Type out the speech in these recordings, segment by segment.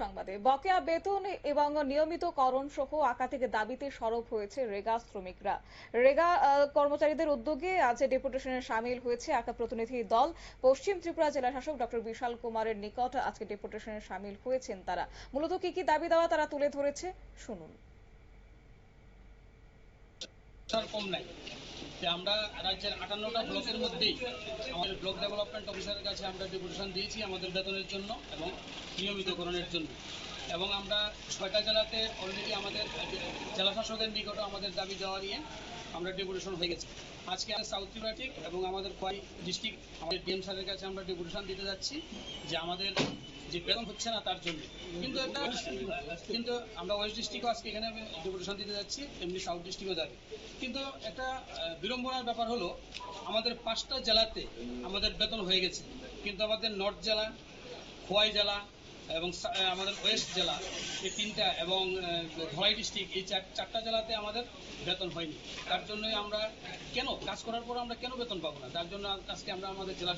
সংবাদে, বকেয়া বেতন এবং নিয়মিতকরণ সহ একাধিক দাবিতে সরব হয়েছে রেগা শ্রমিকরা। রেগা কর্মচারীদের উদ্যোগে আজ ডেপুটেশনে সামিল হয়েছে একা প্রতিনিধি দল। পশ্চিম ত্রিপুরা জেলা শাসক ডক্টর বিশাল কুমারের নিকট আজকে ডেপুটেশনে সামিল হয়েছেন তারা। মূলত কি কি দাবি দেওয়া তারা তুলে ধরেছে? শুনুন। তার কম নাই। যে আমরা রাজ্যের আটান্নটা ব্লকের মধ্যেই আমাদের ব্লক ডেভেলপমেন্ট অফিসারের কাছে আমরা ডেপুটেশন দিয়েছি আমাদের বেতনের জন্য এবং নিয়মিতকরণের জন্য। এবং আমরা ছয়টা জেলাতে অলরেডি আমাদের জেলা শাসকের নিকটও আমাদের দাবি দেওয়া নিয়ে আমরা ডেপুটেশন হয়ে গেছে। আজকে সাউথ ত্রিপুরাটিক এবং আমাদের খোয়াই ডিস্ট্রিক্ট আমাদের ডিএম স্যারের কাছে আমরা ডেপুটেশন দিতে যাচ্ছি যে আমাদের যে বেতন হচ্ছে না, তার জন্য। কিন্তু একটা কিন্তু আমরা ওয়েস্ট ডিস্ট্রিক্টও আজকে এখানে ডেপুটেশন দিতে যাচ্ছি, এমনি সাউথ ডিস্ট্রিক্টও যাবে। কিন্তু একটা বিড়ম্বনার ব্যাপার হলো, আমাদের পাঁচটা জেলাতে আমাদের বেতন হয়ে গেছে। কিন্তু আমাদের নর্থ জেলা, খোয়াই জেলা এবং আমাদের ওয়েস্ট জেলা, এই তিনটা এবং ধলাই ডিস্ট্রিক্ট এই চার- চারটা জেলাতে আমাদের বেতন হয়নি। তার জন্যই আমরা কেন কাজ করার পর আমরা কেন বেতন পাবো না? তার জন্য আজকে আমরা আমাদের জেলা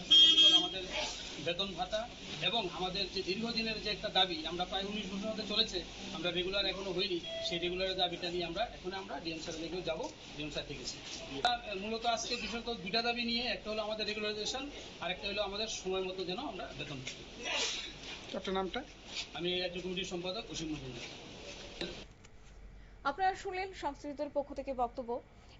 বেতন ভাতা এবং আমাদের যে দীর্ঘদিনের যে একটা দাবি আমরা প্রায় উনিশ বছর হতে চলেছে আমরা রেগুলার এখনও হইনি। সেই রেগুলার দাবিটা নিয়ে আমরা এখন আমরা ডিএম স্যারের দিকেও যাব ডিএম স্যার আছে। মূলত আজকে বিশেষত দুটা দাবি নিয়ে একটা হলো আমাদের রেগুলারাইজেশন আর একটা হলো আমাদের সময় মতো যেন আমরা বেতন। আপনার নামটা? আমি রাজ্য কমিটির সম্পাদক অসীম মজুমদার। আপনারা শুনলেন সংশ্লিষ্টদের পক্ষ থেকে বক্তব্য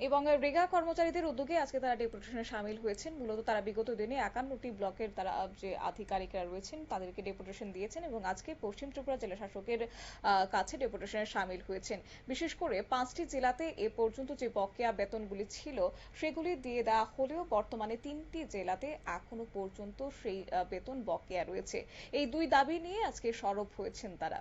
এবং রেগা কর্মচারীদের উদ্যোগে আজকে তারা ডেপুটেশনে সামিল হয়েছেন। মূলত তারা বিগত দিনে একান্নটি ব্লকের তারা যে আধিকারিকরা রয়েছেন তাদেরকে ডেপুটেশন দিয়েছেন এবং আজকে পশ্চিম ত্রিপুরা জেলা শাসকের কাছে ডেপুটেশনে সামিল হয়েছেন। বিশেষ করে পাঁচটি জেলাতে এ পর্যন্ত যে বকেয়া বেতনগুলি ছিল সেগুলি দিয়ে দেওয়া হলেও বর্তমানে তিনটি জেলাতে এখনও পর্যন্ত সেই বেতন বকেয়া রয়েছে। এই দুই দাবি নিয়ে আজকে সরব হয়েছেন তারা।